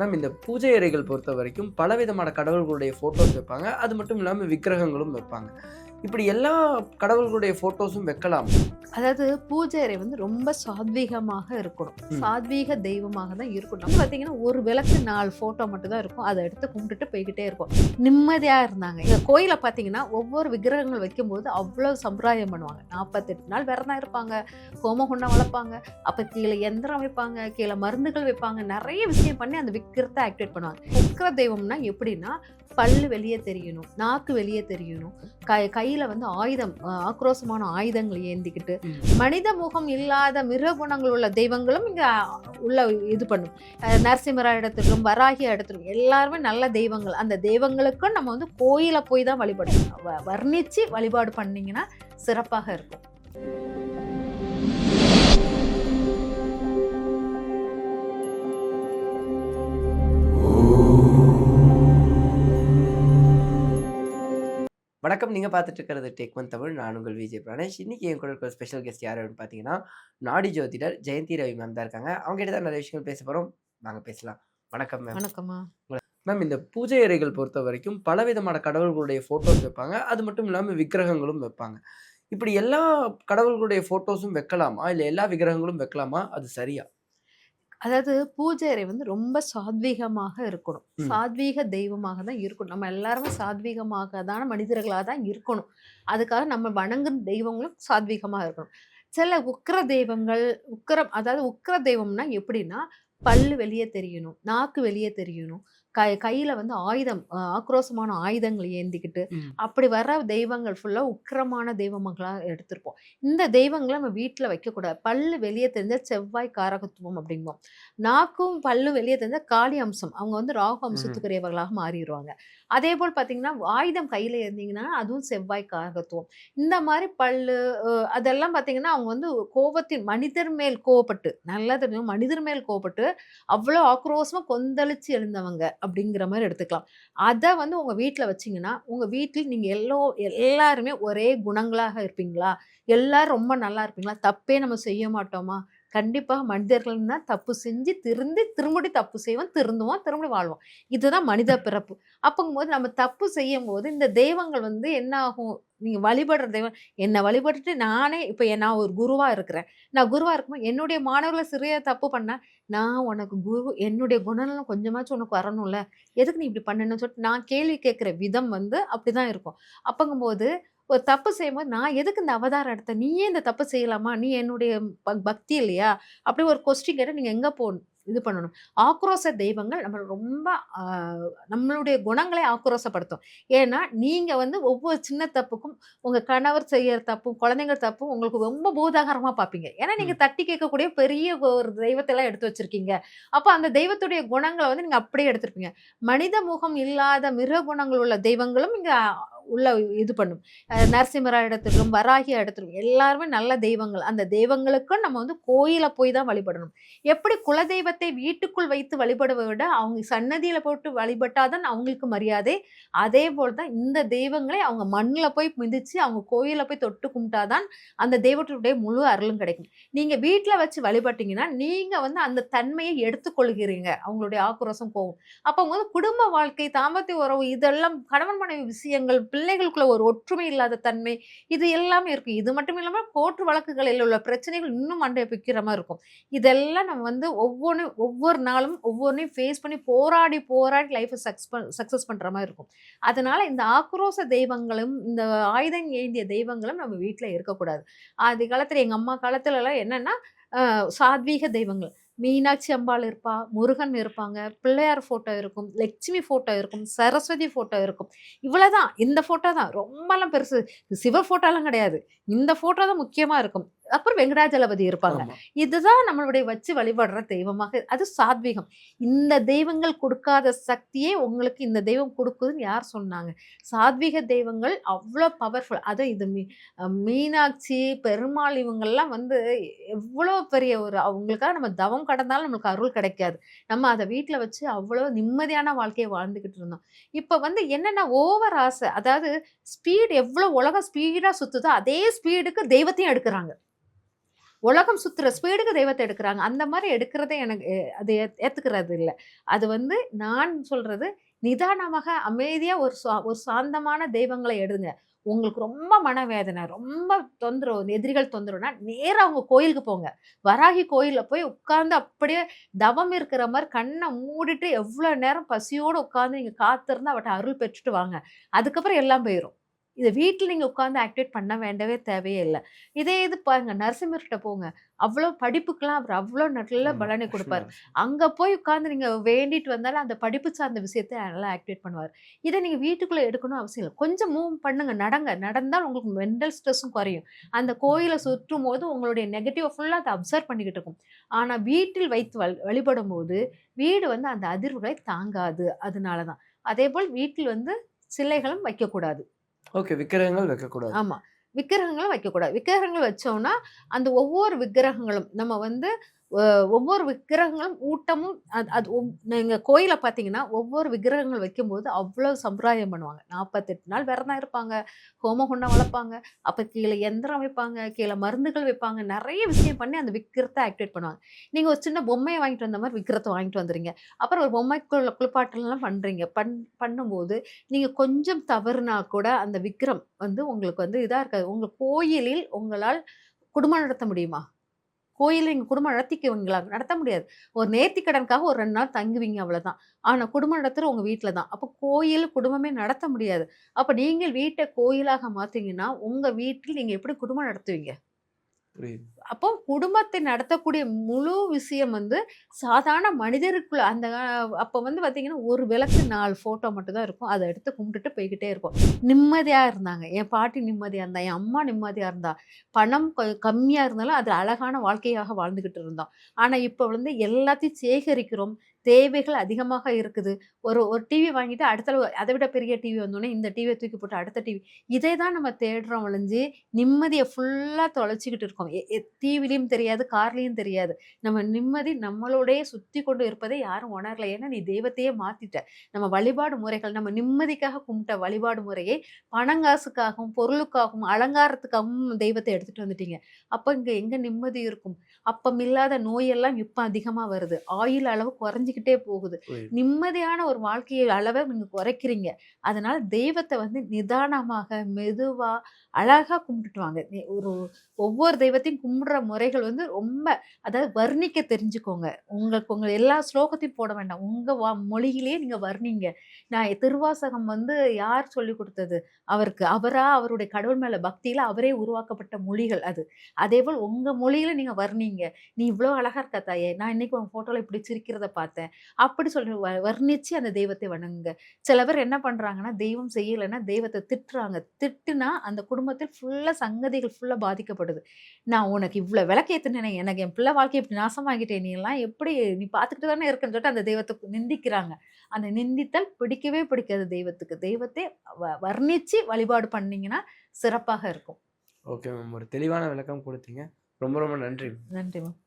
Ma'am இந்த பூஜை அறைகள் பொறுத்த வரைக்கும் பலவிதமான கடவுள்களுடைய ஃபோட்டோஸ் வைப்பாங்க. அது மட்டும் இல்லாமல் விக்கிரகங்களும் வைப்பாங்க. இப்படி எல்லா கடவுள்களுடைய ஃபோட்டோஸும் வைக்கலாம். அதாவது பூஜை அறை வந்து ரொம்ப சாத்வீகமாக இருக்கணும். சாத்வீக தெய்வமாக தான் இருக்கணும். பார்த்தீங்கன்னா ஒரு விளக்கு நாலு ஃபோட்டோ மட்டும் தான் இருக்கும். அதை எடுத்து கும்பிட்டுட்டு போய்கிட்டே இருக்கும் நிம்மதியாக இருந்தாங்க. இந்த கோயிலை பார்த்தீங்கன்னா ஒவ்வொரு விக்கிரகங்கள் வைக்கும்போது அவ்வளோ சம்பிரதாயம் பண்ணுவாங்க. நாற்பத்தெட்டு நாள் விரதம் இருப்பாங்க. ஹோமகுண்டம் வளர்ப்பாங்க. அப்போ கீழே எந்திரம் வைப்பாங்க. கீழே மருந்துகள் வைப்பாங்க. நிறைய விஷயம் பண்ணி அந்த விக்கிரத்தை ஆக்டிவேட் பண்ணுவாங்க. உக்கிர தெய்வம்னா எப்படின்னா பல்லு வெளியே தெரியணும் நாக்கு வெளியே தெரியணும். கை கையில் வந்து ஆயுதம் ஆக்ரோஷமான ஆயுதங்கள் ஏந்திக்கிட்டு. மனித முகம் இல்லாத மிருக குணங்கள் உள்ள தெய்வங்களும் இங்க உள்ள இது பண்ணும். நரசிம்மரா இடத்துலும் வராகி இடத்துலும் எல்லாருமே நல்ல தெய்வங்கள். அந்த தெய்வங்களுக்கும் நம்ம வந்து கோயில போய் தான் வழிபடணும். வ- வர்ணிச்சு வழிபாடு பண்ணீங்கன்னா சிறப்பாக இருக்கும். வணக்கம். நீங்கள் பார்த்துட்டு இருக்கிறது டெக்மன் தமிழ் நான் உங்கள் விஜய் பிரானேஷ் இன்னைக்கு என் கூட இருக்கிற ஸ்பெஷல் கெஸ்ட் யார் அப்படின்னு பார்த்தீங்கன்னா நாடி ஜோதிடர் ஜெயந்தி ரவி மேம் தான் இருக்காங்க. அவங்க கிட்ட தான் நிறைய விஷயங்கள் பேச போகிறோம் வாங்க பேசலாம். வணக்கம் மேம் வணக்கம்மா. மேம் இந்த பூஜை அறைகள் பொறுத்த வரைக்கும் பலவிதமான கடவுள்களுடைய ஃபோட்டோஸ் வைப்பாங்க. அது மட்டும் இல்லாமல் விக்கிரகங்களும் வைப்பாங்க. இப்படி எல்லா கடவுள்களுடைய ஃபோட்டோஸும் வைக்கலாமா? இல்லை எல்லா விக்கிரகங்களும் வைக்கலாமா? அது சரியா? அதாவது பூஜை அறை வந்து ரொம்ப சாத்வீகமாக இருக்கணும். சாத்வீக தெய்வமாக தான் இருக்கணும். நம்ம எல்லாருமே சாத்வீகமாக தான மனிதர்களாக தான் இருக்கணும். அதுக்காக நம்ம வணங்கும் தெய்வங்களும் சாத்வீகமாக இருக்கணும். சில உக்கிர தெய்வங்கள் உக்கிரம் அதாவது உக்கிர தெய்வம்னா எப்படின்னா பல்லு வெளியே தெரியணும் நாக்கு வெளியே தெரியணும் கை கையில் வந்து ஆயுதம் ஆக்ரோஷமான ஆயுதங்கள் ஏந்திக்கிட்டு அப்படி வர தெய்வங்கள் ஃபுல்லாக உக்கிரமான தெய்வங்களாக எடுத்திருப்போம். இந்த தெய்வங்களை நம்ம வீட்டில் வைக்கக்கூடாது. பல்லு வெளியே தெரிஞ்ச செவ்வாய் காரகத்துவம் அப்படிம்போம் நாக்கும் பல்லு வெளியே தெரிஞ்ச காளி அம்சம். அவங்க வந்து ராகு அம்சத்துக்குரியவர்களாக மாறிடுவாங்க. அதே போல் பார்த்தீங்கன்னா ஆயுதம் கையில் இருந்தீங்கன்னா அதுவும் செவ்வாய் காரகத்துவம். இந்த மாதிரி பல்லு அதெல்லாம் பார்த்தீங்கன்னா அவங்க வந்து கோபத்தின் மனிதர் மேல் கோவப்பட்டு நல்லா தெரியும் மனிதர் மேல் கோவப்பட்டு அவ்வளோ ஆக்ரோஷமாக கொந்தளிச்சு எழுந்தவங்க. அப்படிங்கிற மாதிரி எடுத்துக்கலாம். அதை வந்து உங்கள் வீட்டில் வச்சிங்கன்னா உங்கள் வீட்டில் நீங்கள் எல்லோ எல்லாருமே ஒரே குணங்களாக இருப்பீங்களா? எல்லோரும் ரொம்ப நல்லா இருப்பீங்களா? தப்பே நம்ம செய்ய மாட்டோமா? கண்டிப்பாக மனிதர்கள்னா தப்பு செஞ்சு திருந்தி திரும்படி தப்பு செய்வோம் திருந்துவோம் திரும்படி வாழ்வோம். இதுதான் மனித பிறப்பு. அப்போங்கும்போது நம்ம தப்பு செய்யும் போது இந்த தெய்வங்கள் வந்து என்ன ஆகும்? நீங்கள் வழிபடுற தெய்வம் என்னை வழிபட்டுட்டு நானே இப்போ நான் ஒரு குருவாக இருக்கிறேன். நான் குருவாக இருக்கும்போது என்னுடைய மாணவர்களை சிறிய தப்பு பண்ணால் நான் உனக்கு குரு என்னுடைய குணநலம் கொஞ்சமாச்சும் உனக்கு வரணும்ல. எதுக்கு நீ இப்படி பண்ணணும்னு சொல்லிட்டு நான் கேள்வி கேட்குற விதம் வந்து அப்படி தான் இருக்கும். அப்போங்கும்போது ஒரு தப்பு செய்யும்போது நான் எதுக்கு இந்த அவதாரம் எடுத்தேன்? நீயே இந்த தப்பு செய்யலாமா? நீ என்னுடைய பக்தி இல்லையா? அப்படி ஒரு கொஸ்டின் கேட்டால் நீங்கள் எங்கே போகணும்? இது பண்ணணும். ஆக்ரோஷ தெய்வங்கள் நம்ம ரொம்ப நம்மளுடைய குணங்களை ஆக்ரோஷப்படுத்தும் ஏன்னா நீங்கள் வந்து ஒவ்வொரு சின்ன தப்புக்கும் உங்கள் கணவர் செய்யற தப்பும் குழந்தைங்க தப்பும் உங்களுக்கு ரொம்ப பூதாகரமாக பார்ப்பீங்க. ஏன்னா நீங்கள் தட்டி கேட்கக்கூடிய பெரிய ஒரு தெய்வத்தெல்லாம் எடுத்து வச்சிருக்கீங்க. அப்போ அந்த தெய்வத்துடைய குணங்களை வந்து நீங்கள் அப்படியே எடுத்திருப்பீங்க. மனித முகம் இல்லாத மிருக குணங்கள் உள்ள தெய்வங்களும் இங்கே உள்ள இது பண்ணும். நரசிம்மரா இடத்துலும் வராகி இடத்துலும் எல்லாருமே நல்ல தெய்வங்கள். அந்த தெய்வங்களுக்கும் நம்ம வந்து கோயிலை போய் தான் வழிபடணும். எப்படி குலதெய்வத்தை வீட்டுக்குள் வைத்து வழிபடுவதை விட அவங்க சன்னதியில் போட்டு வழிபட்டாதான் அவங்களுக்கு மரியாதை. அதே போல் தான் இந்த தெய்வங்களை அவங்க மண்ணில் போய் மிதித்து அவங்க கோயிலில் போய் தொட்டு கும்பிட்டாதான் அந்த தெய்வத்துடைய முழு அருளும் கிடைக்கும். நீங்கள் வீட்டில் வச்சு வழிபட்டீங்கன்னா நீங்கள் வந்து அந்த தன்மையை எடுத்துக்கொள்கிறீங்க. அவங்களுடைய ஆக்ரோஷம் போகும் அப்போ வந்து குடும்ப வாழ்க்கை தாம்பத்திய உறவு இதெல்லாம் கணவன் மனைவி விஷயங்கள் பிள்ளைகளுக்குள்ள ஒரு ஒற்றுமை இல்லாத தன்மை இது எல்லாமே இருக்கும். இது மட்டும் இல்லாமல் கோர்ட்டு வழக்குகளில் உள்ள பிரச்சனைகள் இன்னும் மண்டைய பிக்கிற மாதிரி இருக்கும். இதெல்லாம் நம்ம வந்து ஒவ்வொன்று ஒவ்வொரு நாளும் ஒவ்வொன்றையும் ஃபேஸ் பண்ணி போராடி போராடி லைஃப்பை சக்ஸ் சக்ஸஸ் பண்ணுற மாதிரி இருக்கும். அதனால் இந்த ஆக்ரோச தெய்வங்களும் இந்த ஆயுதம் ஏந்திய தெய்வங்களும் நம்ம வீட்டில் இருக்கக்கூடாது. ஆதி காலத்தில் எங்கள் அம்மா காலத்துலலாம் என்னென்னா சாத்வீக தெய்வங்கள். மீனாட்சி அம்பாள் இருப்பா முருகன் இருப்பாங்க பிள்ளையார் ஃபோட்டோ இருக்கும் லட்சுமி ஃபோட்டோ இருக்கும் சரஸ்வதி ஃபோட்டோ இருக்கும். இவ்வளோதான் இந்த ஃபோட்டோ தான். ரொம்பலாம் பெருசு. சிவ ஃபோட்டோலாம் கிடையாது. இந்த ஃபோட்டோ தான் முக்கியமாக இருக்கும். அப்புறம் வெங்கடாஜலபதி இருப்பாங்க. இதுதான் நம்மளுடைய வச்சு வழிபடுற தெய்வமாக அது சாத்வீகம். இந்த தெய்வங்கள் கொடுக்காத சக்தியே உங்களுக்கு இந்த தெய்வம் கொடுக்குதுன்னு யார் சொன்னாங்க? சாத்வீக தெய்வங்கள் அவ்வளோ பவர்ஃபுல் அது இது மீ மீனாட்சி பெருமாள் இவங்கெல்லாம் வந்து எவ்வளோ பெரிய ஒரு அவங்களுக்காக நம்ம தவம் கடந்தாலும் நம்மளுக்கு அருள் கிடைக்காது. நம்ம அதை வீட்டில் வச்சு அவ்வளோ நிம்மதியான வாழ்க்கையை வாழ்ந்துக்கிட்டு இருந்தோம். இப்போ வந்து என்னென்ன ஓவர் ஆசை. அதாவது ஸ்பீடு எவ்வளோ உலகம் ஸ்பீடாக சுற்றுதோ அதே ஸ்பீடுக்கு தெய்வத்தையும் எடுக்கிறாங்க. உலகம் சுற்றுற ஸ்பீடுக்கு தெய்வத்தை எடுக்கிறாங்க. அந்த மாதிரி எடுக்கிறதே எனக்கு அது ஏத்- ஏத்துக்கிறது இல்லை. அது வந்து நான் சொல்கிறது நிதானமாக அமைதியாக ஒரு சா- ஒரு சாந்தமான தெய்வங்களை எடுங்க. உங்களுக்கு ரொம்ப மனவேதனை ரொம்ப தொந்தரவு எதிரிகள் தொந்தரவுனா நேராக அவங்க கோயிலுக்கு போங்க. வராகி கோயிலில் போய் உட்காந்து அப்படியே தவம் இருக்கிற மாதிரி கண்ணை மூடிட்டு எவ்வளோ நேரம் பசியோடு உட்காந்து நீங்கள் காத்திருந்து அவட்ட அருள் பெற்றுட்டு வாங்க. அதுக்கப்புறம் எல்லாம் போயிடும் இதை வீட்டில் நீங்க உட்கார்ந்து ஆக்டிவேட் பண்ண வேண்டவே தேவையே இல்லை இதே இது பாருங்க நரசிம்மர்கிட்ட போங்க. அவ்வளோ படிப்புக்கெல்லாம் அவர் அவ்வளோ நல்ல பலனை கொடுப்பாரு. அங்க போய் உட்கார்ந்து நீங்க வேண்டிட்டு வந்தாலும் அந்த படிப்பு சார்ந்த விஷயத்தை நல்லா ஆக்டிவேட் பண்ணுவார். இதை நீங்க வீட்டுக்குள்ள எடுக்கணும் அவசியம் இல்லை. கொஞ்சம் மூவ் பண்ணுங்க நடங்க. நடந்தால் உங்களுக்கு மென்டல் ஸ்ட்ரெஸ்ஸும் குறையும். அந்த கோயிலை சுற்றும் போது உங்களுடைய நெகட்டிவ் ஃபுல்லாக அதை அப்சர்வ் பண்ணிக்கிட்டு இருக்கும். ஆனா வீட்டில் வைத்து வழி- வழிபடும் போது வீடு வந்து அந்த அதிர்வுகளை தாங்காது. அதனால தான். அதே போல் வீட்டில் வந்து சிலைகளும் வைக்கக்கூடாது. ஓகே. விக்கிரகங்கள் வைக்கக்கூடாது. ஆமாம் விக்கிரகங்களும் வைக்கக்கூடாது. விக்கிரகங்கள் வச்சோம்னா அந்த ஒவ்வொரு விக்கிரகங்களும் நம்ம வந்து ஒவ்வொரு விக்கிரகங்களும் ஊட்டமும் அது அது ஒவ்- கோயிலை பார்த்தீங்கன்னா ஒவ்வொரு விக்கிரகங்கள் வைக்கும்போது அவ்வளோ சம்பிரதாயம் பண்ணுவாங்க. நாற்பத்தெட்டு நாள் விரதம் இருப்பாங்க. ஹோமகுண்டம் வளர்ப்பாங்க. அப்போ கீழே எந்திரம் வைப்பாங்க. கீழே மருந்துகள் வைப்பாங்க. நிறைய விஷயம் பண்ணி அந்த விக்கிரத்தை ஆக்டிவேட் பண்ணுவாங்க. நீங்கள் ஒரு சின்ன பொம்மையை வாங்கிட்டு வந்த மாதிரி விக்கிரத்தை வாங்கிட்டு வந்துடுறீங்க அப்புறம் ஒரு பொம்மைக்குள்ள குளிப்பாட்டலாம் பண்ணுறீங்க பண் பண்ணும்போது நீங்கள் கொஞ்சம் தவறுனா கூட அந்த விக்கிரம் வந்து உங்களுக்கு வந்து இதாக இருக்காது. உங்கள் கோயிலில் உங்களால் குடும்பம் நடத்த முடியுமா? கோயிலில் எங்கள் குடும்பம் நடத்திக்குவீங்களா நடத்த முடியாது. ஒரு நேர்த்திக்கடனுக்காக ஒரு ரெண்டு நாள் தங்குவீங்க அவ்வளோதான் ஆனால் குடும்பம் நடத்துகிற உங்கள் வீட்டில் தான். அப்போ கோயில் குடும்பமே நடத்த முடியாது. அப்போ நீங்கள் வீட்டை கோயிலாக மாற்றிங்கன்னா உங்கள் வீட்டில் நீங்கள் எப்படி குடும்பம் நடத்துவீங்க? அப்போ குடும்பத்தை நடத்தக்கூடிய முழு விஷயம் வந்து சாதாரண மனிதருக்குள்ள அந்த அப்போ வந்து பார்த்தீங்கன்னா ஒரு விளக்கு நாலு ஃபோட்டோ மட்டும் தான் இருக்கும். அதை எடுத்து கும்பிட்டுட்டு போய்கிட்டே இருக்கும் நிம்மதியாக இருந்தாங்க. என் பாட்டி நிம்மதியாக இருந்தா என் அம்மா நிம்மதியாக இருந்தா பணம் கம்மியாக இருந்தாலும் அது அழகான வாழ்க்கையாக வாழ்ந்துக்கிட்டு இருந்தோம் ஆனால் இப்போ வந்து எல்லாத்தையும் சேகரிக்கிறோம். தேவைகள் அதிகமாக இருக்குது. ஒரு ஒரு டிவி வாங்கிட்டு அடுத்த அதை விட பெரிய டிவி வந்தோடனே இந்த டிவியை தூக்கி போட்டு அடுத்த டிவி இதை தான் நம்ம தேடுறோம் ஒழிஞ்சு நிம்மதியை ஃபுல்லாக தொலைச்சிக்கிட்டு இருக்கோம். டிவிலையும் தெரியாது கார்லேயும் தெரியாது. நம்ம நிம்மதி நம்மளோடயே சுற்றி கொண்டு இருப்பதை யாரும் உணரல. ஏன்னா நீ தெய்வத்தையே மாற்றிட்ட நம்ம வழிபாடு முறைகள் நம்ம நிம்மதிக்காக கும்பிட்ட வழிபாடு முறையை பணங்காசுக்காகவும் பொருளுக்காகவும் அலங்காரத்துக்காகவும் தெய்வத்தை எடுத்துகிட்டு வந்துட்டீங்க. அப்போ இங்கே எங்கே நிம்மதி இருக்கும்? அப்பம் இல்லாத நோயெல்லாம் இப்போ அதிகமாக வருது. ஆயுள் அளவு குறைஞ்சிக்கிட்டே போகுது. நிம்மதியான ஒரு வாழ்க்கையை அளவை நீங்கள் குறைக்கிறீங்க. அதனால தெய்வத்தை வந்து நிதானமாக மெதுவா அழகா கும்பிட்டுட்டு வாங்க. ஒரு ஒவ்வொரு தெய்வத்தையும் கும்பிடுற முறைகள் வந்து ரொம்ப அதாவது வர்ணிக்க தெரிஞ்சுக்கோங்க. உங்களுக்கு உங்க எல்லா ஸ்லோகத்தையும் போட வேண்டாம். உங்க வா மொழியிலேயே நீங்க வர்ணிங்க. நான் திருவாசகம் வந்து யார் சொல்லி கொடுத்தது? அவருக்கு. அவரா அவருடைய கடவுள் மேல பக்தியில அவரே உருவாக்கப்பட்ட மொழிகள் அது. அதே போல் உங்க மொழியில நீங்க வர்ணிங்க. நீ இவ்வளோ அழகா இருக்க தாயே நான் இன்னைக்கு உன் போட்டோல இப்படி சிரிக்கிறத பார்த்தேன். அப்படி சொல்லி வர்ணிச்சு அந்த தெய்வத்தை வணங்குங்க. சில பேர் என்ன பண்றாங்கன்னா தெய்வம் செய்யலைன்னா தெய்வத்தை திட்டுறாங்க. திட்டுனா அந்த குடும்பத்தில் ஃபுல்லா சங்கதிகள் ஃபுல்லா பாதிக்கப்படுது. நான் உனக்கு இவ்வளவு விளக்கேத்துனேனே எனக்கு என் பிள்ளை வாழ்க்கை இப்படி நாசமாகிட்டே நீ எல்லாம் எப்படி நீ பார்த்துக்கிட்டு தானே இருக்குன்னு சொல்லிட்டு அந்த தெய்வத்தை நிந்திக்கிறாங்க. அந்த நிந்தித்தல் பிடிக்கவே பிடிக்காது தெய்வத்துக்கு. தெய்வத்தை வர்ணிச்சு வழிபாடு பண்ணீங்கன்னா சிறப்பாக இருக்கும். Okay ma'am. ஒரு தெளிவான விளக்கம் கொடுத்தீங்க. ரொம்ப ரொம்ப நன்றி நன்றி மேம்.